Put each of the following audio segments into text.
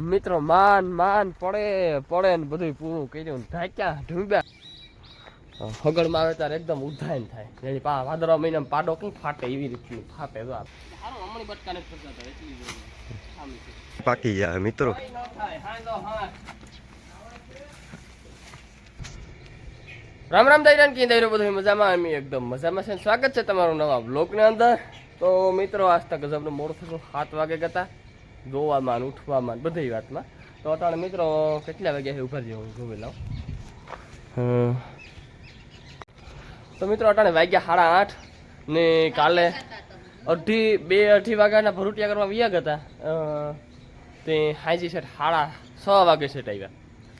મિત્રો માન માન પડે પડે ને બધું પૂરું કર્યું ઢાંક્યા ઢૂંબ્યા હગડમાં આવે ત્યારે એકદમ ઉધાયન થાય. જેની પા વાદળા મહિનામાં પાડો કઈ ફાટે એવી રીતની ફાટે તો હતા. પાકી ગયા મિત્રો. થાય. રામ રામ દૈરાન કી દૈરો બધું મજામાં? અમે એકદમ મજામાં છે સ્વાગત છે તમારું નવા બ્લોગની અંદર. તો મિત્રો આજ તક ગજબનું મોડું થતું સાત વાગે ગતા. જોવામાં ને ઉઠવામાં બધી વાતમાં. તો અટાણે મિત્રો, કેટલા વાગ્યા ઊભા રહ્યો હું જોઈ લઉં. તો મિત્રો, અટાણે વાગ્યા સાડા આઠ ને કાલે અઢી, બે અઢી વાગ્યાના ભરૂટિયા કરવા વ્યા હતા. તે હાજી સેટ સાડા છ વાગે સેટ આવ્યા.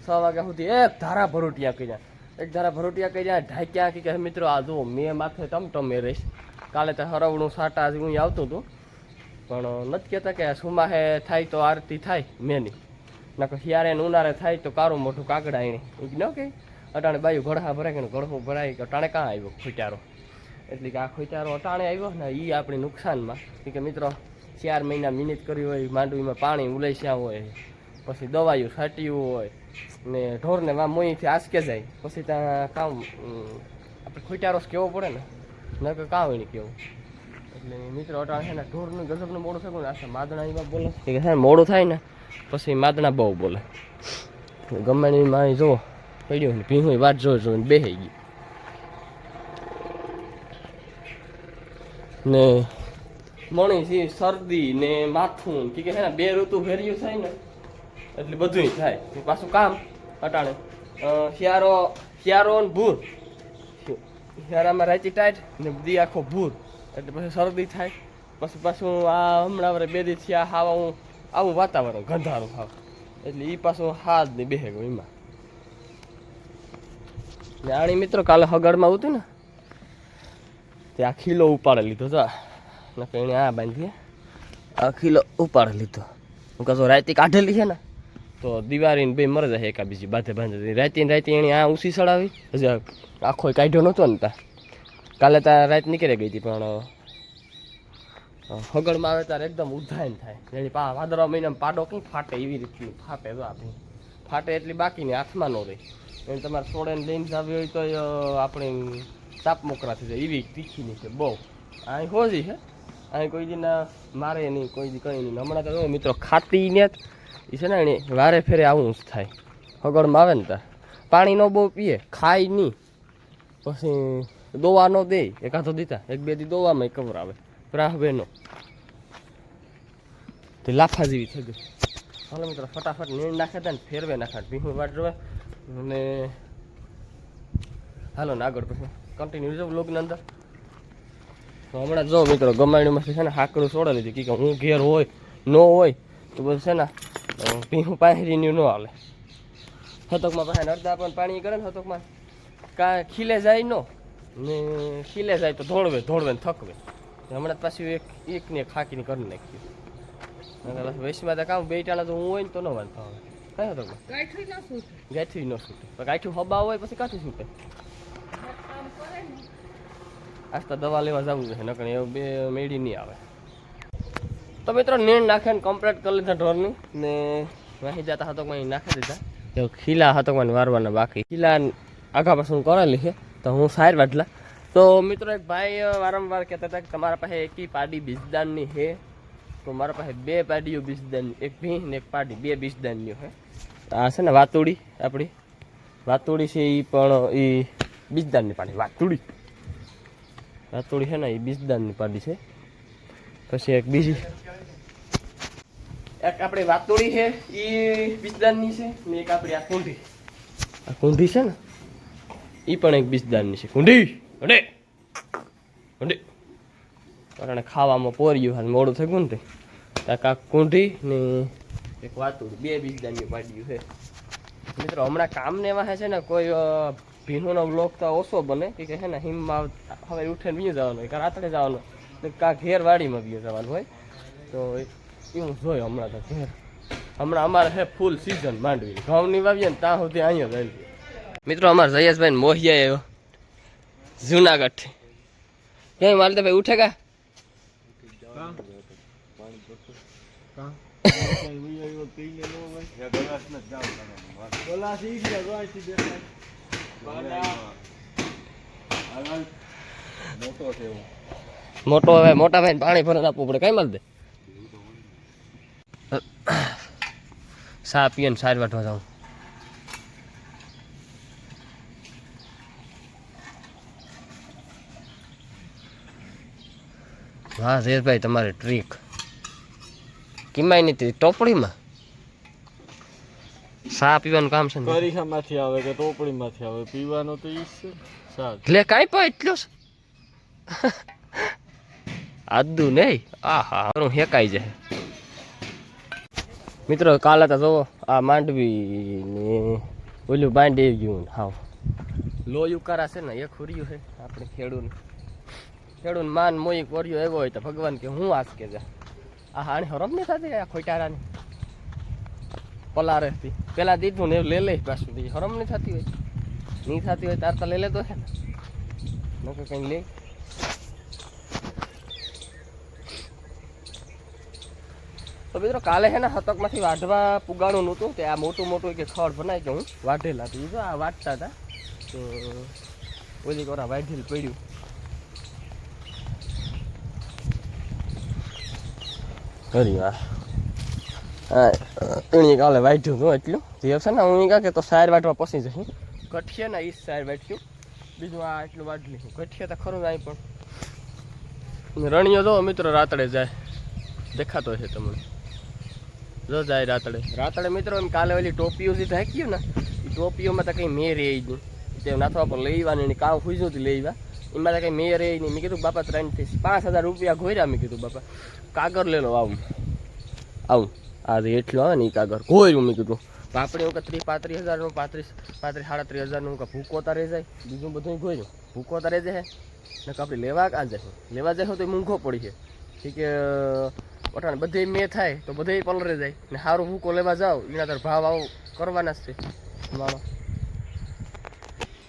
છ વાગ્યા સુધી એક ધારા ભરૂટિયા જાય એક ધારા ભરૂટિયા કહી જાય ઢાંક્યા, કે કહે મિત્રો, આ જુઓ, મેં માથે ટમટમે રહીશ. કાલે તો હરવણું સાટા હું આવતું હતું. પણ નથી કહેતા કે સુમાહે થાય તો આરતી થાય મેની. નકર હિયારે ને ઉનાળે થાય તો કારું મોટું કાગડા એને એ ન કે અટાણે બાયું ગળહા ભરાય કે ગળહું ભરાય કે અટાણે કાં આવ્યો ખોટારો? એટલે કે આ ખોટારો અટાણે આવ્યો ને એ આપણી નુકસાનમાં. કે મિત્રો, ચાર મહિના મિનિટ કરી હોય, માંડવીમાં પાણી ઉલેસ્યા હોય, પછી દવાયું છાટ્યું હોય, ને ઢોરને વા મોઈથી આસકે જાય, પછી ત્યાં કામ આપણે ખોટારો કેવો પડે ને. નકર કાં હોય ને કેવું એટલે મિત્રો અટાણ છે ને ઢોરનું ગજબનું મોડું થયું ને માદણા એમાં બોલે. કે છે મોડું થાય ને, પછી માદણા બહુ બોલે. ગમે ની માં જુઓ પડ્યો ને ભીનું વાત જોઈ જોઈને બેસી ગઈ. ને મણી શરદી ને માથું કે છે ને, બે ઋતુ ફેર્યું થાય ને, એટલે બધુંય થાય. પાછું કામ, અટાણે. શિયાળો શિયાળો ને ભૂર. શિયાળામાં રાચી ટાઈટ ને બધી આખો ભૂર. એટલે પછી શરદી થાય. પછી પાછું આ હમણાં વરે બે દી આ હાવ હું આવું વાતાવરણ, ગંધારું હાવ. એટલે એ પાછું હાથની બેહે ગયું એમાં. જાણી મિત્રો કાલે હગાડમાં આવતું ને, તે આ ખીલો ઉપાડે લીધો તો નકે એને આ બાંધીએ. આ ખીલો ઉપાડે લીધો. હું કહું રાતે કાઢેલી છે ને, તો દિવાળીને બે મરે જાય એકા બીજી બાધે બાંધે. રાયતી રાતે એણે આ ઊંસી ચડાવી. હજી આખો કાઢ્યો નહોતો ને તા. કાલે ત્યાં રાત નીકળી ગઈ હતી, પણ હગડમાં આવે ત્યારે એકદમ ઉધાયન થાય. એની પા, વાદળા મહિનામાં પાડો કઈ ફાટે એવી રીતની ફાટે તો આપણી. ફાટે એટલી બાકીની હાથમાં ન રહી. એને તમારે સોડે લઈને જાવી હોય તો આપણે સાપ મોકરા થઈ જાય. એવી તીખીની છે, બહુ. અહીં હોજી છે અહીં કોઈ દી ના મારે નહીં, કોઈ દી કંઈ નહીં. હમણાં તો મિત્રો, ખાતી ને એ છે ને એને વારે ફેરે આવું જ થાય. હગડમાં આવે ને ત્યાં પાણી ન બહુ પીએ, ખાય નહીં. પછી દોવા નો દે એકાદો દીધા. એક બે દી દોવામાં કવર આવે. પ્રાહ નો તે લાફા જેવી થઈ ગઈ. હાલો મિત્રો, ફટાફટ નીણ નાખે તા ને ફેરવે નાખે. ભીહું વાટ જોવે. અને હાલો ને આગળ પછી. કન્ટિન્યુ જો બ્લોગની અંદર. હમણાં જો મિત્રો ગમાણીમાં છે ને હાકડું છોડે લીધી. કે હું ઘેર હોય, ન હોય, તો બધું છે ને ભીહું પાહરીનું ન હાલે. હતકમાં પાસે અડધા પણ પાણી કરે ને હતકમાં. કાં ખીલે જાય નો. ને ખીલે જાય તો ધોળવે ધોળવે ને થકવે. હમણાં પાછું એક એક ને એક હાકીને કરી નાખ્યું. વૈશ્વમાં તો કામ બે ટાણા તો હું હોય ને તો ન વાંધો આવે. કઈ તો ગાંઠી ન છૂટે ગાયઠું હબા હોય પછી કાંઠી છૂટે તો દવા લેવા જવું છે નકર એવું બે મેળી નહીં આવે. તો મિત્રો નીણ નાખે ને કમ્પ્લીટ કરી લીધા ઢોરની. ને વાહી જતા હતોકમાં નાખી દીધા. તો ખીલા હતોકમાં વારવાના બાકી. ખીલા આગા પાછું કરેલી છે. તો હું સાહેર વાટલા. તો મિત્રો એક ભાઈ વારંવાર કહેતા હતા કે તમારા પાસે એકી પાડી બીજદાનની છે તો મારા પાસે બે પાડીઓ બીજદાનની, એક ભીં ને એક પાડી, બે બીજદાનની છે આ છે ને વાતુડી આપણી. વાતુડી છે એ પણ એ બીજદાનની પાડી, વાતુડી. વાતુડી છે ને એ બીજદાનની પાડી છે. પછી એક બીજી. એક આપણી વાતુડી છે એ બીજદાનની છે ને એક આપણી આ કુંઢી આ કુંઢી છે ને? એ પણ એક બીજદાનની છે. ઊંડી? ઊંડે? ઊંડી. કારણ ખાવામાં પોર્યું હાલ મોડું થઈ ગયું ને તે. કાંક ને એક વાતુડી બે બીજદાનની પાડ્યું છે. મિત્રો, હમણાં કામને એવા છે ને, કોઈ ભીનોનો બ્લોક તો ઓછો બને. કે છે ને, હિમમાં હવે ઉઠીને બીજું જવાનું હોય, કાં રાત્રે જવાનું ને કાં ઘેર બીજું જવાનું હોય. તો એવું જોયું હમણાં તો ઘેર. હમણાં અમારે છે ફૂલ સિઝન માંડવી. ઘઉંની વાવીએ ને ત્યાં સુધી અહીંયા જ મિત્રો, અમારા જયેશભાઈ મોહિયા આવ્યો. જુનાગઢ ક્યાંય માલતા ભાઈ ઉઠે કા? મોટો હવે, મોટા ભાઈ પાણી ભરીને આપવું પડે. કઈ મળ દે? સા પીએ સાર વાટવા જાઉં. વાહ ઝેરભાઈ તમારી ટ્રીક કિમાય નથી ટોપડીમાં? સા પીવાનું કામ છે ને? પરીક્ષામાંથી આવે કે ટોપડીમાંથી આવે? પીવાનો તો ઈ છે. સા એટલે કાંઈ પણ એટલો છે આદુ નહીં? આહા હા હું હેકાઈ જાય. મિત્રો કાલે તો જોવો આ માંડવી ને ઓલું બાંધી ગયું હાવ. લોયું કરા છે ને એ ખુર્યું છે આપણે ખેડૂત ખેડૂત માન મોઈ કોર્યો એવો હોય તો ભગવાન કે હું આજ કે જા આ હાણી હરમ નહીં થતી આ ખોટારાની? પલારે હતી. પેલા દીધું ને લે લે પાછું બીજી હરમ નહીં થતી હોય. નહીં થતી હોય તાર તો લઈ લેતો છે ને. નકર કંઈ લે તો મિત્રો કાલે છે ને હતકમાંથી વાઢવા પુગાણું નહોતું તે આ મોટું મોટું કે ખડ બનાવી કે હું વાઢેલા હતું. આ વાટતા હતા. તો ઓલી કોરા વાઢેલ પડ્યું. વાહ હા એની કાલે વાઢ્યું હતું એટલું. જીવ છે ને હું કાં તો સાર વાટવા પસી જશે કઠિયા ના ઈ સાર વાટ્યું બીજું આ એટલું વાઢ લીધું કઠિયા તો ખરું નહીં પણ. રણિયો જો મિત્રો રાતડે જાય. દેખાતો છે તમને. જો જાય રાતડે. રાતડે મિત્રો એમ કાલે ઓલી ટોપીઓ જે ઢાંક્યું ને ટોપીઓમાં તો કંઈ મેં એ નહીં. તે નાથવા પર લઈ આવવાની કામ હુઈ હતી લઈ એમાં તો કંઈ મેં એ નહીં. મેં કીધું, બાપા ત્રણથી પાંચ હજાર રૂપિયા ઘોર્યા મેં કીધું, બાપા કાગર લે લો આવું. આવું. આ એટલું આવે ને એ કાગર ઘોર્યું મેં કીધું. બાપડે હું ત્રીસ પાંત્રીસ હજારનું પાંત્રીસ પાંત્રીસ, સાડત્રીસ હજારનું કે ભૂકો તારે જાય. બીજું બધું ઘોર્યું ભૂકો તારે જાય. ને આપણે લેવા કાં જાય લેવા જાય તો મૂંઘો પડી છે ઠીક પઠાણ બધે મેં થાય તો બધે પલરે જાય. ને સારું ભૂકો લેવા જાઓ. એના તાર ભાવ આવો કરવાના જ છે. માણો.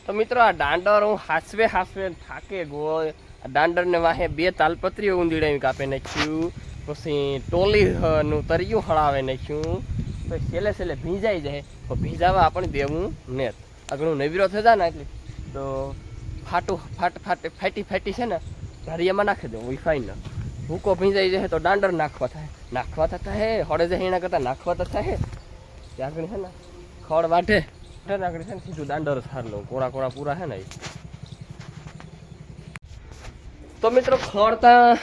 તો મિત્રો આ દાંડર હું હાસવે હાસવે થાકે આ દાંડરને વાહે બે તાલપત્રીઓ ઊંધીડાવી કાપે નાખ્યું. પછી ટોલીનું તરિયું હળાવે નાખ્યું. પછી છેલ્લે છેલ્લે ભીંજાઈ જાય. તો ભીંજાવા આપણે દેવું ને આગળ હું નવીરો થતા ને એટલે. તો ફાટું ફાટ ફાટ ફાટી ફાટી છે ને, ધારિયામાં નાખી દઉં એ ફાઈન ભૂકો ભીંજાઈ જાય તો દાંડર નાખવા થાય. નાખવા થતા હે, હળે જાય એના કરતાં નાખવા થતા હે. ત્યાં છે ને, ખડ વાઢે. વાઢે ને આગળ છે ને સીધું દાંડર સારનું, કોરા કોરા પૂરા છે ને તો મિત્રો ખરતા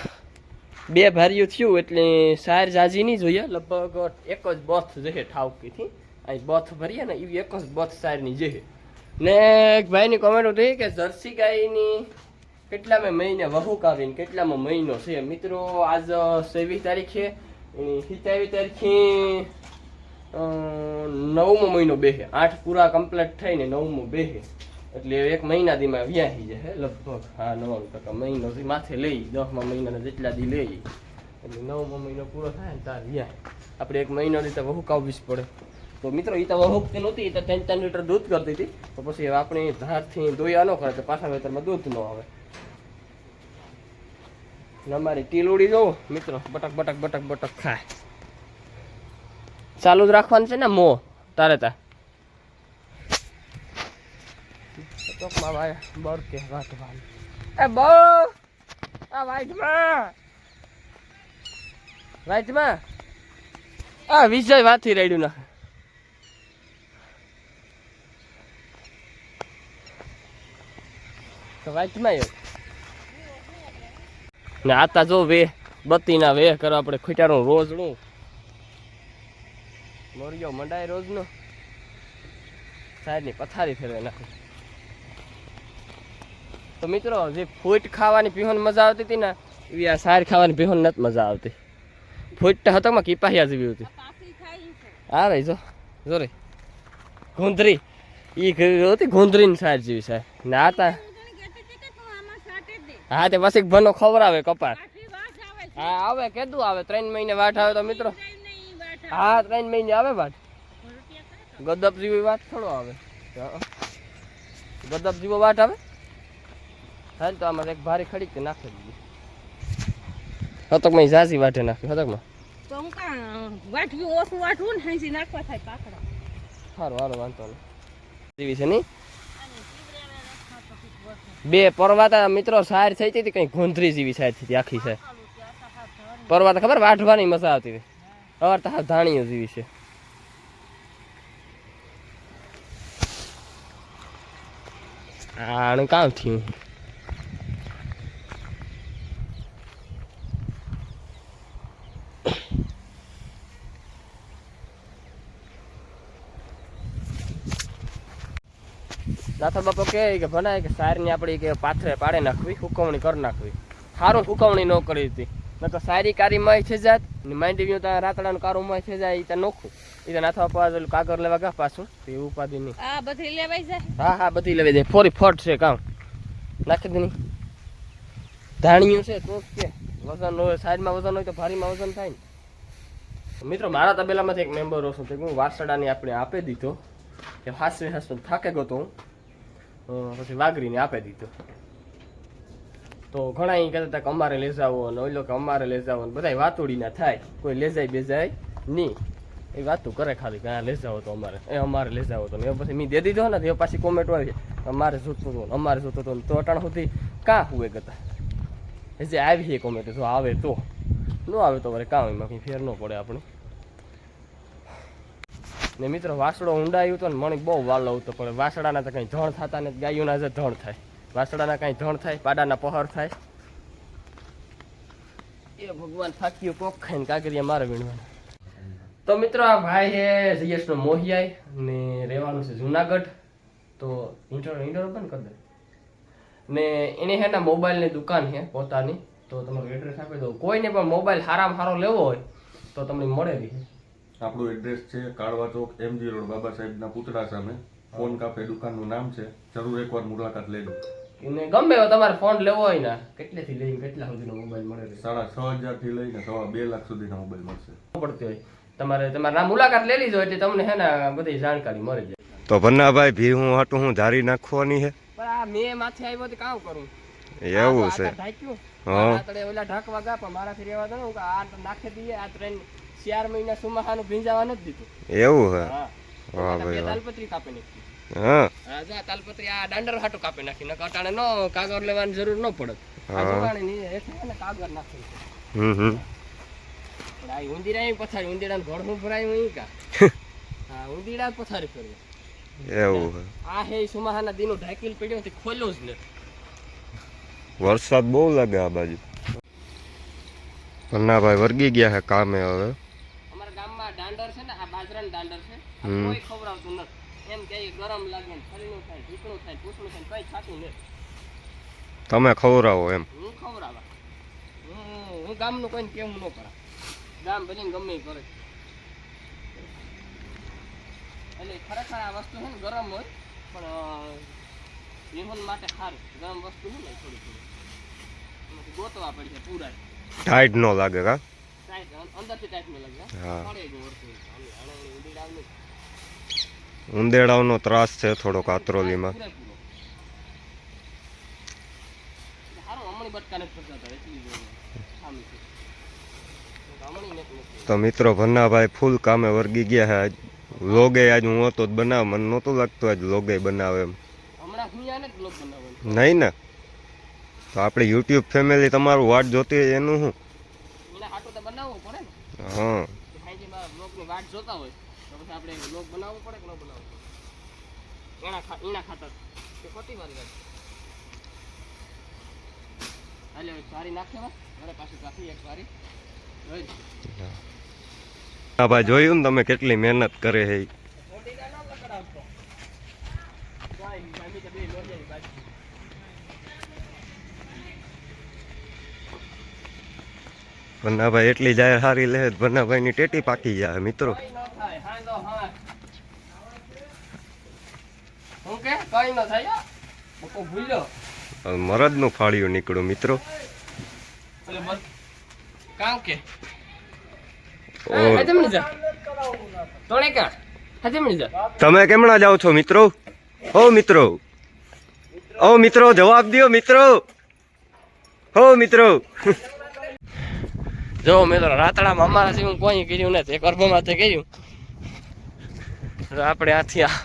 બે ભારીઓ થયું, એટલે સાર જાજી નહીં જોઈએ, લગભગ એક જ બથ જશે ઠાવકીથી. અહીં બથ ભરીએ ને એવી એક જ બથ સારની જશે ને એક ભાઈની કોમેન્ટ હતી કે જર્સી ગાયની કેટલામાં મહિને વહુક આવીને કેટલામાં મહિનો છે? મિત્રો, આજ સેવીસ તારીખ એની સિત્યાવીસ તારીખે નવમો મહિનો બેહે. આઠ પૂરા કમ્પ્લીટ થઈને નવમો બેહે. એટલે એક મહિના દીમાં વ્યાહી જાય લગભગ. હા નવ્વાણું ટકા મહિનો માથે લઈ, દસમા મહિનાના જેટલા દી લઈ. એટલે નવમો મહિનો પૂરો થાય ને તાર વ્યાહ. આપણે એક મહિનો દી તો વહુક આવવી જ પડે. તો મિત્રો એ તો વહુકતી નહોતી તો ત્રણ ત્રણ લીટર દૂધ કરતી હતી. તો પછી આપણે ધારથી દોયા ન કરે તો પાછા વેતરમાં દૂધ ન આવે. અમારી ઉડી જોવો, મિત્રો. બટક બટક બટક બટક ખાય. ચાલુ જ રાખવાનું છે ને મો તારે તા. ચોકમાં ભાઈ બર કે વાટવાનું એ બહુ આ વાઈટમાં વાઈટમાં આ વિજય વાથી રેડ્યું ના એવું ને આતા જો વે બત્તીના વે કરો આપણે ખોટાનું રોજનું. મોરિયો મંડાય રોજનો. સાહેબની પથારી ફેરવે નાખી. તો મિત્રો જે ફૂટ ખાવાની પીહોન મજા આવતી હતી ને એવી આ સાર ખાવાની પીહોન નથી મજા આવતી. ફૂટ હતકમાં કીપાહિયા જેવી હતી. હા રહી જો જો રે. ગુંદરી. ઈ હતી ગુંદરીની સાર જેવી સાહેબ. ને આ તા હા તે પછી ભનો આવે કપાળ હા આવે કેદું આવે? ત્રણ મહિને વાટ આવે તો મિત્રો હા ત્રણ મહિને આવે વાત? ગદબ જેવી વાત થોડો આવે. ગદબ જેવો વાત આવે? હાલ તો આમાં એક ભારી ખડી કે નાખી દીધી હતકમાં ઝાઝી વાટે નાખી હતકમાં? તો હું કાં વાટવ્યું ઓછું વાટવું ને હાંસી નાખવા થાય પાકડા સારું સારું વાંધો નહીં. જેવી છે નહીં? બે પરવાતા મિત્રો સાર થઈ હતી કઈ ગોંધરી જેવી સાર થઈ હતી આખી સાર. પરવાતા ખબર વાઢવાની મજા આવતી હતી. અવાર તો ધાણીઓ જેવી છે. આનું કામ થયું. નાથા બાપો કહે કે ભણાય કે સારની આપણી કે પાથરે પાડે નાખવી હુકવણી કરી નાખવી. સારું હુકવણી ન કરી હતી. ન તો સારી કારી માં છે જાત ને માંડી ગયું ત્યાં રાતડાનું કારોમાં માં છે જાય એ ત્યાં નોખું. એ તો નાથવા ઓલું કાગર લેવા ગયા પાછું તો એ ઉપાધિ નહીં. હા બધી લેવાઈ જાય. હા હા બધી લેવાઈ જાય. ફોરી ફોટ છે કામ. નાખી દે નહીં ધાણિયું છે તો કે. વજન હોય સાઈડમાં વજન હોય તો ભારીમાં વજન થાય ને. મિત્રો મારા તબેલામાંથી એક મેમ્બર છું તે હું વાસડાની આપણે આપી દીધો. કે હાસવે હાસવે થાકે ગયો તો હું. પછી વાગરીને આપી દીધો. તો ઘણા એ કહેતા હતા કે અમારે લેજાવો ને ઓઈલો કે અમારે લેજાવો ને બધા વાતુડીના થાય. કોઈ લેજાય બેજાય નહીં એ વાતું કરે ખાલી કે આ લેજાવો તો અમારે, એ અમારે લેજાવો તો ને. એ પછી મેં દે દીધો ને એ પાછી કોમેન્ટ આવી અમારે જોતું હતું અમારે જોતું હતું તો અટાણ સુધી કાં હુએ કરતા એ જે આવી છે કોમેન્ટ જો આવે તો. ન આવે તો વળી કામ એમાં કંઈ ફેર ન પડે આપણે. ને મિત્રો વાસડો ઊંડાયું તો ને મને બહુ વાલો આવતો પણ વાસડાના તો કંઈ ધણ થતા ને ગાયોના જ ધણ થાય. વાસડાના કાંઈ ધણ થાય પાડાના પહોર થાય. એ ભગવાન થાક્યું કોક ખાઈને કાગરિયા મારે વીણવાના. તો મિત્રો આ ભાઈ છે જયેશનો મોહિયાઈ ને રહેવાનું છે જુનાગઢ. તો ઇન્ટર ઇન્ટર ઓપન કરી દે. ને એને હે ને મોબાઈલની દુકાન છે પોતાની. તો તમારું એડ્રેસ આપી દો કોઈને પણ મોબાઈલ સારામાં સારો લેવો હોય તો તમને મળે રહી આપણું એડ્રેસ છે કાળવા ચોક એમજી રોડ બાબા સાહેબના પૂતળા સામે. ફોન કાફે દુકાનનું નામ છે. જરૂર એકવાર મુલાકાત લેજો. એને ગમે એવો તમારે ફોન લેવો હોય ને. કેટલેથી લઈને કેટલા સુધીનો મોબાઈલ મળે છે? સાડા છ હજારથી લઈને સવા બે લાખ સુધીના મોબાઈલ મળશે. પડતી હોય. તમારે તમારે ના મુલાકાત લઈ લીધો એટલે તમને હે ને બધી જાણકારી મળી જાય. તો ભન્નાભાઈ ભી હું હાટું હું ધારી નાખવાની હે? પણ આ મેં માથે આવ્યો તો કામ કરું? એવું છે. હા. ઓલા ઢાંકવા ગયા પણ મારાથી રહેવા દો ને આ તો નાખી દઈએ આ ટ્રેન ચાર મહિના સુમાહાનું ભીંજાવા નથી દીધું. એવું હે? હા. વાહ ભાઈ દાલપત્રી કાપી નાખી. હા. હા તાલપત્રી આ દાંડર હાટું કાપી નાખી. નકર અટાણે નો કાગર લેવાની જરૂર ન પડે. આ હા. ની એટલે ને કાગર નાખી હમ હમ. આ ઉંદીરા એ પથારી ઉંદીડા ઘોડ હું ભરાય હું કા? હા ઉંદીડા જ પથારી ફેરવે એવું આ હે સુમાહાના દીનો ઢાકીલ પડ્યો તે ખોલ્યો જ નથી. વરસાદ બહુ લાગે આ બાજુ. ભન્નાભાઈ વર્ગી ગયા છે કામે હવે. અમારા ગામમાં દાંડર છે ને આ બાજરાનું દાંડર છે. કોઈ ખવડાવતું નથી. એમ કે ગરમ લાગે ને શરીરનું થાય ઢીકણું થાય પૂછણું થાય કઈ થતું નહીં. તમે ખવડાવો એમ. હું ખવડાવા? હું હું ગામનું કોઈને કેવું ન કરા ગામ ભલે ગમે કરે. એટલે ખરેખર આ વસ્તુ છે ને ગરમ હોય પણ જીવન માટે સારું. ગરમ વસ્તુ છે ને થોડી થોડી. ગોતવા પડી છે પૂરા ટાઈટ ન લાગે કા? ટાઈટ અંદરથી ટાઈટ ન લાગે. હા. પડે જ આણે ઉડી નહીં ઉંદેડાઓનો ત્રાસ છે થોડોક આત્રોલીમાં. તો મિત્રો ભન્નાભાઈ ફૂલ કામે વર્ગી ગયા છે. આજ લોગે આજ હું હતો બનાવ મને નહોતું લાગતું આજ લોગે બનાવે એમ. નહીં ને? તો આપણી યુટ્યુબ ફેમિલી તમારું વાટ જોતી હોય એનું શું? હા. આપણે લોક બનાવવો પડે કે ન બનાવવો પડે? એના ખા એના ખાતર. તે ખોટી મારી વાત. હાલે સારી નાખે મારે પાછી કાપી એક વારી. હા ભાઈ જોયું ને તમે કેટલી મહેનત કરે છે ભન્નાભાઈ એટલી જાહેર સારી લે ભન્નાભાઈ ની ટેટી પાકી જાય મિત્રો કઈ ન થાય હા તો હા હું કે કઈ ન થાય. બકો ભૂલ્યો ફાળ્યું નીકળ્યું મિત્રો. કામ કે? તમે કેમણા જાઓ છો મિત્રો? હો મિત્રો. ઓ મિત્રો જવાબ દો મિત્રો. હો મિત્રો. જો મેં તો રાતડામાં અમારા જેવું કોઈ કર્યું નથી એક અર્ભમાંથી કર્યું. તો આપણે આથી આ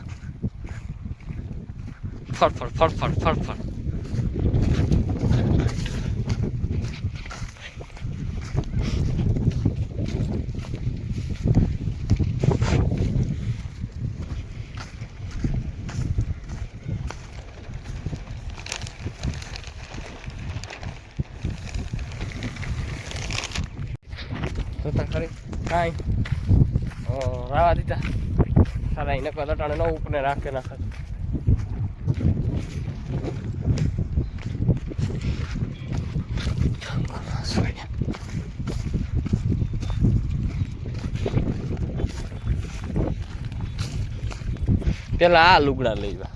જોતા ખરી. કાંઈ. રાવા દીધા. સારા એને કદાચ લટાણે ન ઉપને રાખે નાખે પેલા આ લુગડા લેવા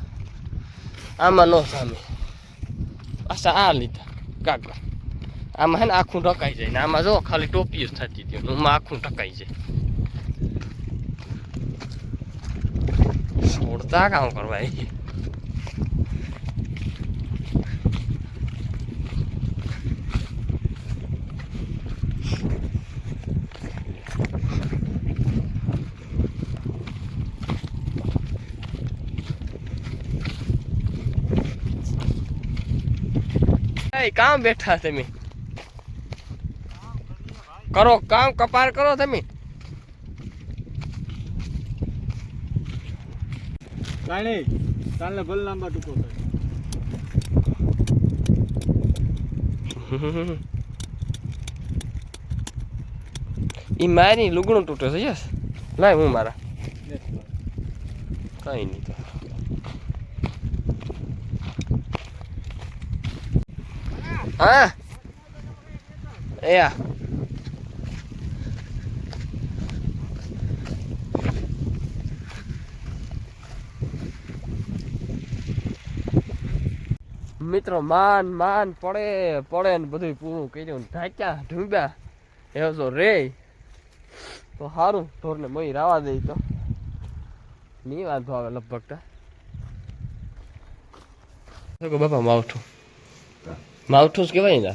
આમાં નો સામે. પાછા આ લીધા. કાકા આમાં હે ને આખું ઢકાઈ જાય ને આમાં જો ખાલી ટોપી જ થતી હતી. આમાં આખું ઢકાઈ જાય. છોડતા કામ કરવા કામ બેઠા તમે. કરો કામ કપાર કરો તમે. નહીં કાલને ભલે લાંબા ટૂંકો થાય. ઈ મારી લુગણું તૂટે છે યસ. લાય હું મારા. કઈ નહીં તો. હા. Yeah. મિત્રો, માન માન પડે પડે ને બધું પૂરું કર્યું ઢાંક્યા ઢૂંબ્યા એવો તો રે. તો સારું ઢોરને મય રાવા દઈ તો. નહીં વાંધો આવે લગભગ બાપા માવઠું માવઠું જ કહેવાય ને?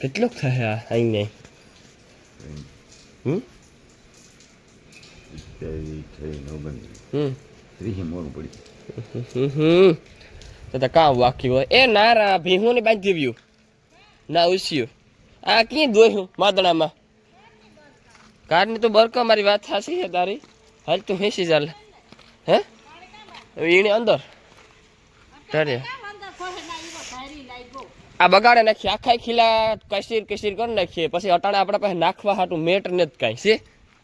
કેટલોક થાય આ નહીં હમ? તો કામ બાકી હોય. એ ના રા ભીહું ને બાંધી દેવ્યું ના ઉસ્યું આ ક્યાં દોહ્યું? માદણામાં. કારની તો બરકો મારી વાત સાચી છે તારી. હાલ તું હેસી ચાલ. હે? એને અંદર. તારે. આ બગાડે નાખીએ આખા ખીલા કસીર કસીર કરી નાખીએ. પછી અટાણે આપણા પાસે નાખવા હાટું મેટ ને જ કાંઈ. છે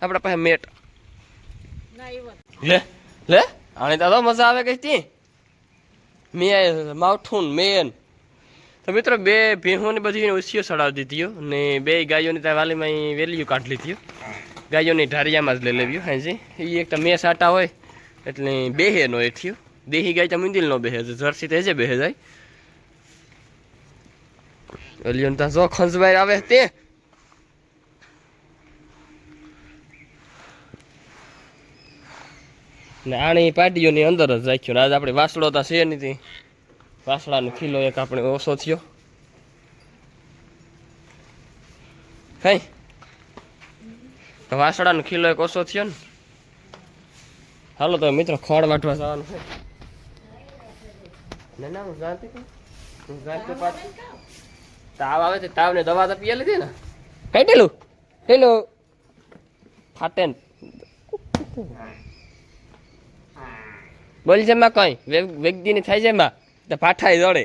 આપણા પાસે મેટ. લે લે આને તો મજા આવે કઈ તી. મેં માવઠું મેન. તો મિત્રો બે ભેહોની બધી ઉસીઓ ચડાવી દીધી ને બે ગાયોની ત્યાં વાલીમાં વેલીઓ વેલીયું કાઢી લીધી ગાયોની ઢારિયામાં જ લઈ લેવ્યું હાજી. એ એક તો મેં સાટા હોય એટલે બેહે નો એ થયું. દેહી ગાય તો મંદિર નો બેહે જર્સી તો એજે બેહે જાય. વેલીયું ત્યાં જો ખંજવાઈ આવે તે ને આણી પાટીઓની અંદર જ રાખ્યું ને આજ આપણે વાસળો તો છે નથી વાસળાનો ખીલો એક આપણે ઓછો થયો. કઈ તો વાસળાનો ખીલો એક ઓછો થયો ને? હાલો તો મિત્રો ખોળ વાટવા જવાનું છે. ના ના હું જાણતી હું જાણતી પાછી. તાવ આવે છે, તાવને દવા તો પીએ લીધી ને. કઈ ટેલું હેલો ફાટે ને બોલ છે માં કઈ વ્યક્તિની થાય છે માં તો પાઠાઈ દોડે.